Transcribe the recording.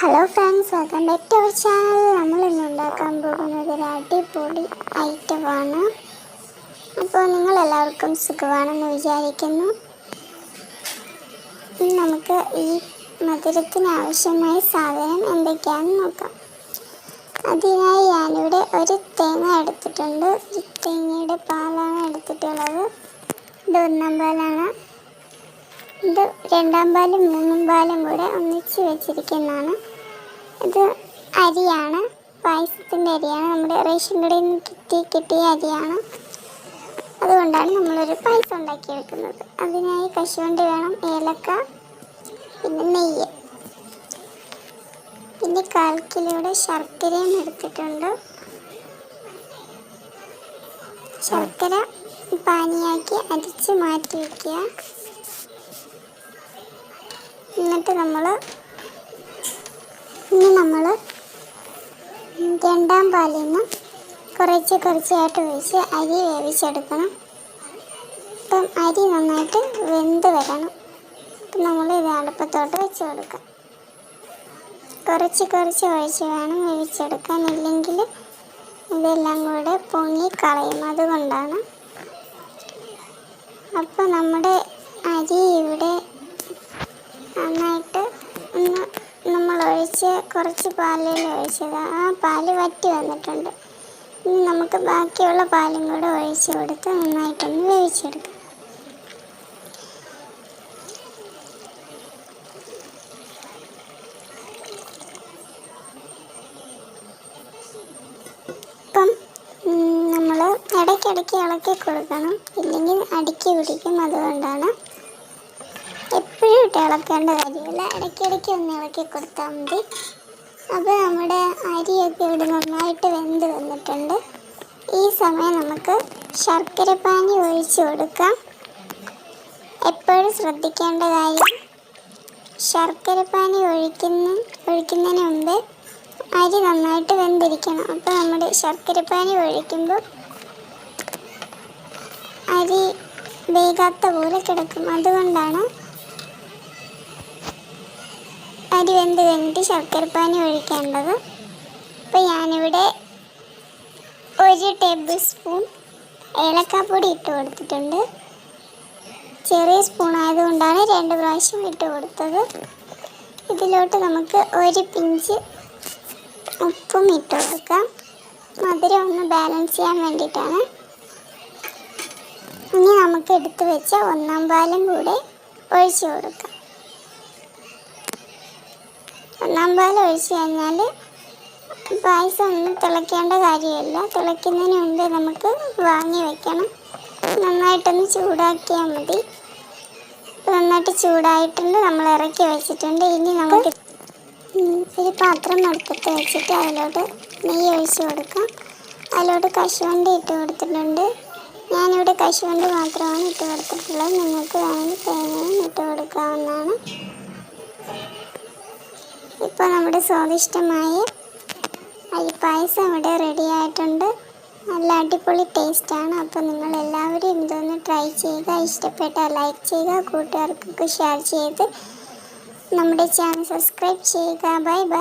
Hello friends welcome back to our channel നമ്മൾ ഇന്ന് ഉണ്ടാക്കാൻ പോകുന്നത് ഒരു അടിപൊളി ഐറ്റമാണ് അപ്പോൾ നിങ്ങൾ എല്ലാവർക്കും സുഖമാണെന്ന് വിചാരിക്കുന്നു. നമുക്ക് ഈ മധുരത്തിന് ആവശ്യമായ സാധനം എന്തൊക്കെയാണെന്ന് നോക്കാം. അതിനായി ഞാനിവിടെ ഒരു തേങ്ങ എടുത്തിട്ടുണ്ട്. ഈ തേങ്ങയുടെ പാലാണ് എടുത്തിട്ടുള്ളത്. ഇത് പാലാണ്. ഇത് രണ്ടാം പാലും മൂന്നാം പാലും കൂടെ ഒന്നിച്ച് വെച്ചിരിക്കുന്നതാണ്. ഇത് അരിയാണ്. പായസത്തിന്റെ അരിയാണ്. നമ്മുടെ റേഷൻ കടയിൽ നിന്ന് കിട്ടി കിട്ടിയ അരിയാണ്. അതുകൊണ്ടാണ് നമ്മളൊരു പായസം ഉണ്ടാക്കിയെടുക്കുന്നത് അതിനായി കശുവണ്ടി വേണം ഏലക്ക പിന്നെ നെയ്യ്. പിന്നെ കാൽ കിലോയുടെ ശർക്കരയും എടുത്തിട്ടുണ്ട്. ശർക്കര പാനിയാക്കി അരിച്ച് മാറ്റി വയ്ക്കുക എന്നിട്ട് നമ്മൾ ഇനി നമ്മൾ രണ്ടാം പാലിൽ നിന്ന് കുറച്ച് കുറച്ചായിട്ട് ഒഴിച്ച് അരി വേവിച്ചെടുക്കണം. അപ്പം അരി നന്നായിട്ട് വെന്ത് വരണം. അപ്പം നമ്മൾ ഇത് അടുപ്പത്തോട്ട് വെച്ച് കൊടുക്കാം. കുറച്ച് കുറച്ച് ഒഴിച്ച് വേണം വേവിച്ചെടുക്കാൻ. ഇല്ലെങ്കിൽ ഇതെല്ലാം കൂടെ പൊങ്ങി കളയും അതുകൊണ്ടാണ്. അപ്പോൾ നമ്മുടെ അരി ഇവിടെ നമ്മൾ ഒഴിച്ച് കുറച്ച് പാലിൽ ഒഴിച്ചത്. ആ പാൽ വറ്റി വന്നിട്ടുണ്ട്. ഇനി നമുക്ക് ബാക്കിയുള്ള പാലും കൂടെ ഒഴിച്ച് കൊടുത്ത് നന്നായിട്ടൊന്ന് വേവിച്ചെടുക്കാം. നമ്മൾ ഇടയ്ക്കിടയ്ക്ക് ഇളക്കി കൊടുക്കണം. ഇല്ലെങ്കിൽ അടുക്കി പിടിക്കും. അതുകൊണ്ടാണ് എപ്പോഴും ഇട്ട് ഇളക്കേണ്ട കാര്യമില്ല. ഇടയ്ക്കിടയ്ക്ക് ഒന്ന് ഇളക്കി കൊടുത്താൽ മതി. അപ്പോൾ നമ്മുടെ അരിയൊക്കെ ഇവിടെ നന്നായിട്ട് വെന്ത് വന്നിട്ടുണ്ട്. ഈ സമയം നമുക്ക് ശർക്കര പാനി ഒഴിച്ച് കൊടുക്കാം. എപ്പോഴും ശ്രദ്ധിക്കേണ്ട കാര്യം ശർക്കര പാനി ഒഴിക്കുന്ന ഒഴിക്കുന്നതിന് മുമ്പ് അരി നന്നായിട്ട് വെന്തിരിക്കണം. അപ്പോൾ നമ്മുടെ ശർക്കര പാനി ഒഴിക്കുമ്പോൾ അരി വേകാത്ത പോലെ കിടക്കും. അതുകൊണ്ടാണ് അരി വെന്ത് കഴിഞ്ഞിട്ട് ശർക്കരപ്പാനി ഒഴിക്കേണ്ടത്? അപ്പോൾ ഞാനിവിടെ ഒരു ടേബിൾ സ്പൂൺ ഏലക്കാപ്പൊടി ഇട്ട് കൊടുത്തിട്ടുണ്ട്. ചെറിയ സ്പൂൺ ആയതുകൊണ്ടാണ് രണ്ട് പ്രാവശ്യം ഇട്ട് കൊടുത്തത്. ഇതിലോട്ട് നമുക്ക് ഒരു പിഞ്ച് ഉപ്പും ഇട്ട് കൊടുക്കാം. മധുരം ഒന്ന് ബാലൻസ് ചെയ്യാൻ വേണ്ടിയിട്ടാണ്. ഇനി നമുക്ക് എടുത്തു വെച്ച ഒന്നാം പാലും കൂടെ ഒഴിച്ചു കൊടുക്കാം. ഒന്നാം പാൽ ഒഴിച്ച് കഴിഞ്ഞാൽ പായസം ഒന്നും തിളയ്ക്കേണ്ട കാര്യമില്ല. തിളയ്ക്കുന്നതിന് മുമ്പ് നമുക്ക് വാങ്ങി വെക്കണം. നന്നായിട്ടൊന്ന് ചൂടാക്കിയാൽ മതി. നന്നായിട്ട് ചൂടായിട്ടുണ്ട്. നമ്മൾ ഇറക്കി വെച്ചിട്ടുണ്ട്. ഇനി നമുക്ക് ഒരു പാത്രം അടുപ്പത്ത് വെച്ചിട്ട് അതിലോട്ട് നെയ്യ് ഒഴിച്ച് കൊടുക്കാം. അതിലോട്ട് കശുവണ്ടി ഇട്ട് കൊടുത്തിട്ടുണ്ട്. ഞാനിവിടെ കശുവണ്ടി മാത്രമാണ് ഇട്ട് കൊടുത്തിട്ടുള്ളത്. നിങ്ങൾക്ക് വേണമെങ്കിൽ തേങ്ങയും ഇട്ട് കൊടുക്കാവുന്നതാണ്. ഇപ്പോൾ നമ്മുടെ സ്വാദിഷ്ടമായ അരിപ്പായസം ഇവിടെ റെഡി ആയിട്ടുണ്ട്. നല്ല അടിപൊളി ടേസ്റ്റാണ് അപ്പോൾ നിങ്ങൾ എല്ലാവരും ഇതൊന്ന് ട്രൈ ചെയ്യുക ഇഷ്ടപ്പെട്ടാൽ ലൈക്ക് ചെയ്യുക കൂട്ടുകാർക്കൊക്കെ ഷെയർ ചെയ്ത് നമ്മുടെ ചാനൽ സബ്സ്ക്രൈബ് ചെയ്യുക. Bye bye